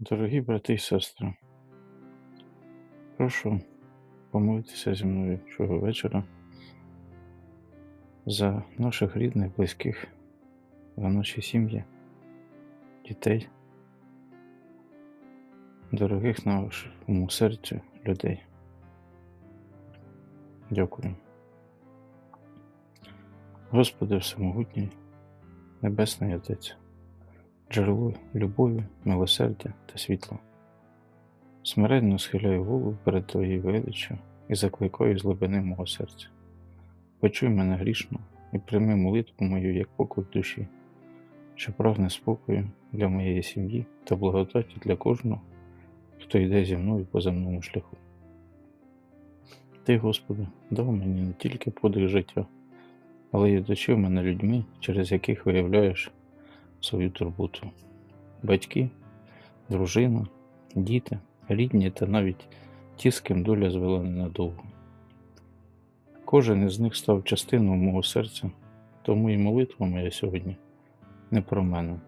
Дорогі брати і сестри, прошу помолитися зі мною цього вечора за наших рідних, близьких, за наші сім'ї, дітей, дорогих нашому серцю людей. Дякую. Господи Всемогутній, Небесний Отець, джерело любові, милосердя та світла. Смиренно схиляю голову перед Твоєю величчю і закликаю з глибини мого серця. Почуй мене грішно і прийми молитву мою як поклик душі, що прагне спокою для моєї сім'ї та благодаті для кожного, хто йде зі мною по земному шляху. Ти, Господи, дав мені не тільки подих життя, але й дочив мене людьми, через яких виявляєш свою турботу. Батьки, дружина, діти, рідні та навіть ті, з ким доля звела ненадовго. Кожен із них став частиною мого серця, тому і молитва моя сьогодні не про мене,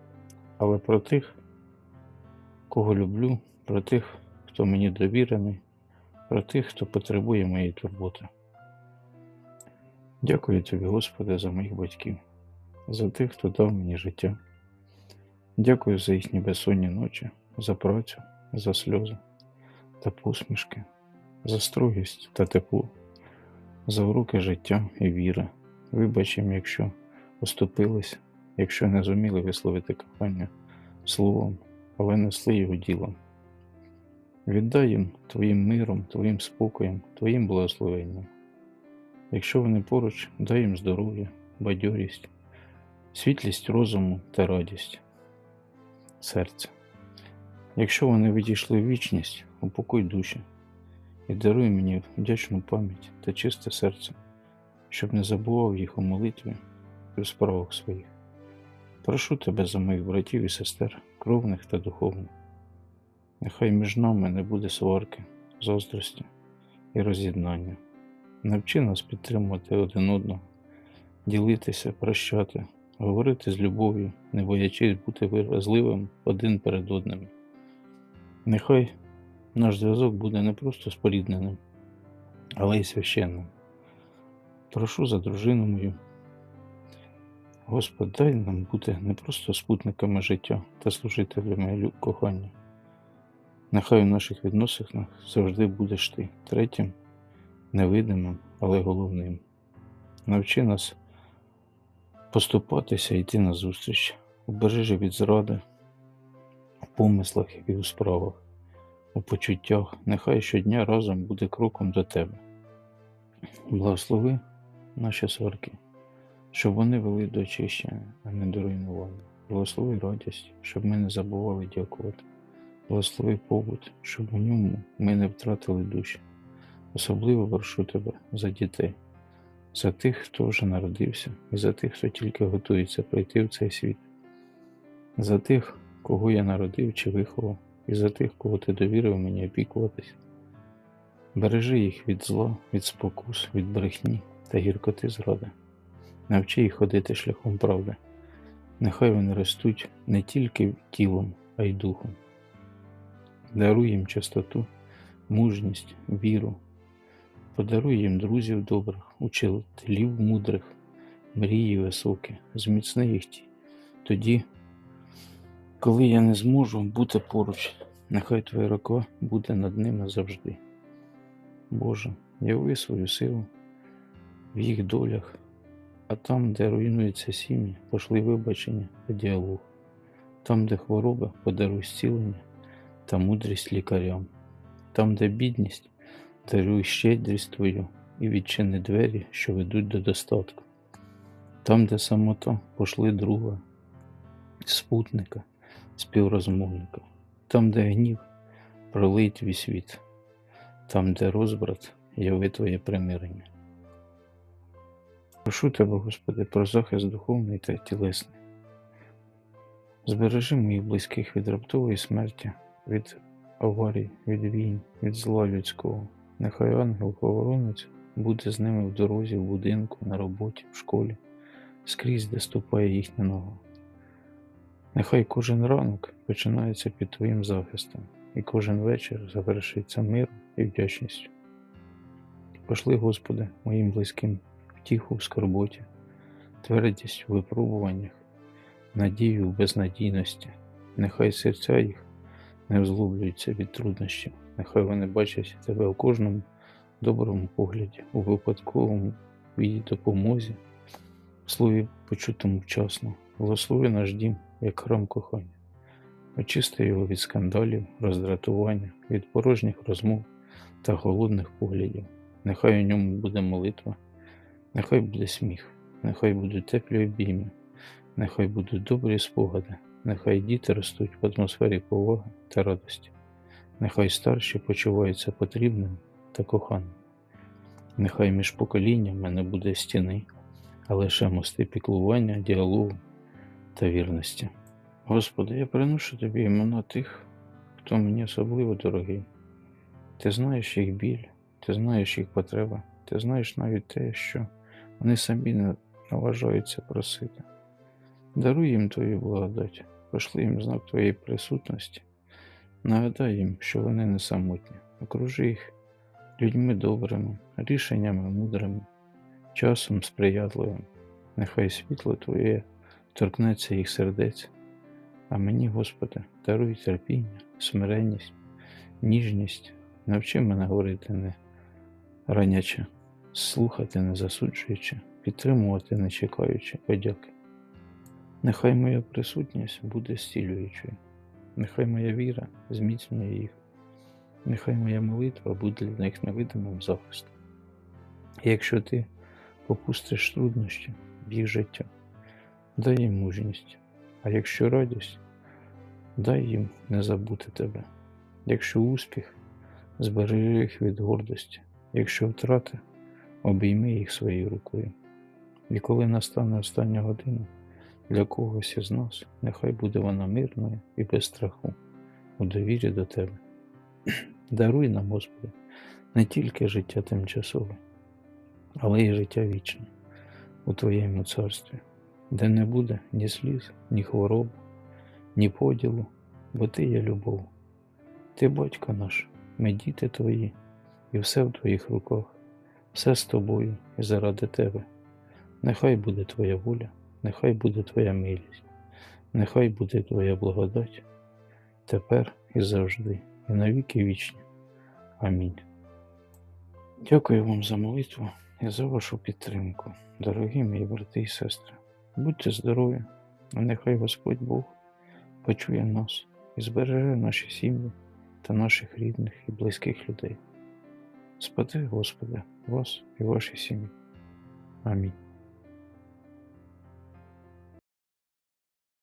але про тих, кого люблю, про тих, хто мені довірений, про тих, хто потребує моєї турботи. Дякую тобі, Господи, за моїх батьків, за тих, хто дав мені життя. Дякую за їхні безсонні ночі, за працю, за сльози та посмішки, за строгість та тепло, за уроки життя і віри. Вибач якщо оступились, якщо не зуміли висловити кохання словом, але несли його ділом. Віддай їм Твоїм миром, Твоїм спокоєм, Твоїм благословенням. Якщо вони поруч, дай їм здоров'я, бадьорість, світлість розуму та радість, серця. Якщо вони відійшли в вічність, упокой душі і даруй мені вдячну пам'ять та чисте серце, щоб не забував їх у молитві і в справах своїх. Прошу тебе за моїх братів і сестер, кровних та духовних. Нехай між нами не буде сварки, заздрості і роз'єднання. Навчи нас підтримувати один одного, ділитися, прощати, говорити з любов'ю, не боячись бути виразливим один перед одним. Нехай наш зв'язок буде не просто спорідненим, але й священним. Прошу за дружину мою. Господь, дай нам бути не просто спутниками життя та служителями кохання. Нехай у наших відносинах завжди будеш ти третім, невидимим, але головним. Навчи нас поступатися йти назустріч, убережи від зради, у помислах і у справах, у почуттях, нехай щодня разом буде кроком до тебе. Благослови наші сварки, щоб вони вели до очищення, а не до руйнування. Благослови радість, щоб ми не забували дякувати. Благослови побут, щоб у ньому ми не втратили душі. Особливо прошу тебе за дітей, за тих, хто вже народився, і за тих, хто тільки готується прийти в цей світ, за тих, кого я народив чи виховав, і за тих, кого ти довірив мені опікуватись. Бережи їх від зла, від спокус, від брехні та гіркоти зради. Навчи їх ходити шляхом правди. Нехай вони ростуть не тільки тілом, а й духом. Даруй їм чистоту, мужність, віру. Подаруй їм друзів добрих, учителів мудрих, мрії високі, зміцни їх ті. Тоді, коли я не зможу бути поруч, нехай Твоя рука буде над ними завжди. Боже, яви свою силу в їх долях, а там, де руйнуються сім'ї, пошли вибачення та діалог. Там, де хвороба, подаруй зцілення та мудрість лікарям. Там, де бідність, даруй щедрість Твою і відчини двері, що ведуть до достатку. Там, де самота, пошли друга, спутника, співрозмовника. Там, де гнів, пролий твій світ. Там, де розбрат, яви Твоє примирення. Прошу тебе, Господи, про захист духовний та тілесний. Збережи моїх близьких від раптової смерті, від аварій, від війн, від зла людського. Нехай ангел-охоронець буде з ними в дорозі, в будинку, на роботі, в школі, скрізь, де ступає їхня нога. Нехай кожен ранок починається під Твоїм захистом, і кожен вечір завершиться миром і вдячністю. Пошли, Господи, моїм близьким втіху в скорботі, твердість у випробуваннях, надію в безнадійності. Нехай серця їх не озлоблюються від труднощів, нехай вони бачать Тебе у кожному доброму погляді, у випадковому її допомозі, слові почутому вчасно, благослови наш дім, як храм кохання. Очисти його від скандалів, роздратування, від порожніх розмов та голодних поглядів. Нехай у ньому буде молитва, нехай буде сміх, нехай будуть теплі обійми, нехай будуть добрі спогади, нехай діти ростуть в атмосфері поваги та радості, нехай старші почуваються потрібними та коханими. Нехай між поколіннями не буде стіни, а лише мости піклування, діалогу та вірності. Господи, я приношу тобі імена тих, хто мені особливо дорогий. Ти знаєш їх біль, ти знаєш їх потреби, ти знаєш навіть те, що вони самі не наважаються просити. Даруй їм твою благодать, пошли їм знак твоєї присутності, нагадай їм, що вони не самотні, окружи їх людьми добрими, рішеннями мудрими, часом сприятливим. Нехай світло Твоє торкнеться їх сердець, а мені, Господи, даруй терпіння, смиренність, ніжність, навчи мене говорити не раняче, слухати не засуджуючи, підтримувати не чекаючи подяки. Нехай моя присутність буде зцілюючою, нехай моя віра зміцнює їх, нехай моя молитва буде для них невидимим захистом. І якщо ти попустиш труднощі в їх життя, дай їм мужність, а якщо радість, дай їм не забути тебе. Якщо успіх, збережи їх від гордості, якщо втрати, обійми їх своєю рукою. І коли настане остання година, для когось із нас, нехай буде вона мирною і без страху, у довірі до тебе. Даруй нам, Господи, не тільки життя тимчасове, але й життя вічне у Твоєму царстві, де не буде ні сліз, ні хвороб, ні поділу, бо Ти є любов. Ти батько наш, ми діти Твої, і все в Твоїх руках, все з тобою і заради Тебе. Нехай буде Твоя воля, нехай буде Твоя милість, нехай буде Твоя благодать, тепер і завжди, і навіки вічні. Амінь. Дякую вам за молитву і за вашу підтримку, дорогі мої брати і сестри. Будьте здорові, а нехай Господь Бог почує нас і збереже наші сім'ї та наших рідних і близьких людей. Спади, Господи, вас і ваші сім'ї. Амінь.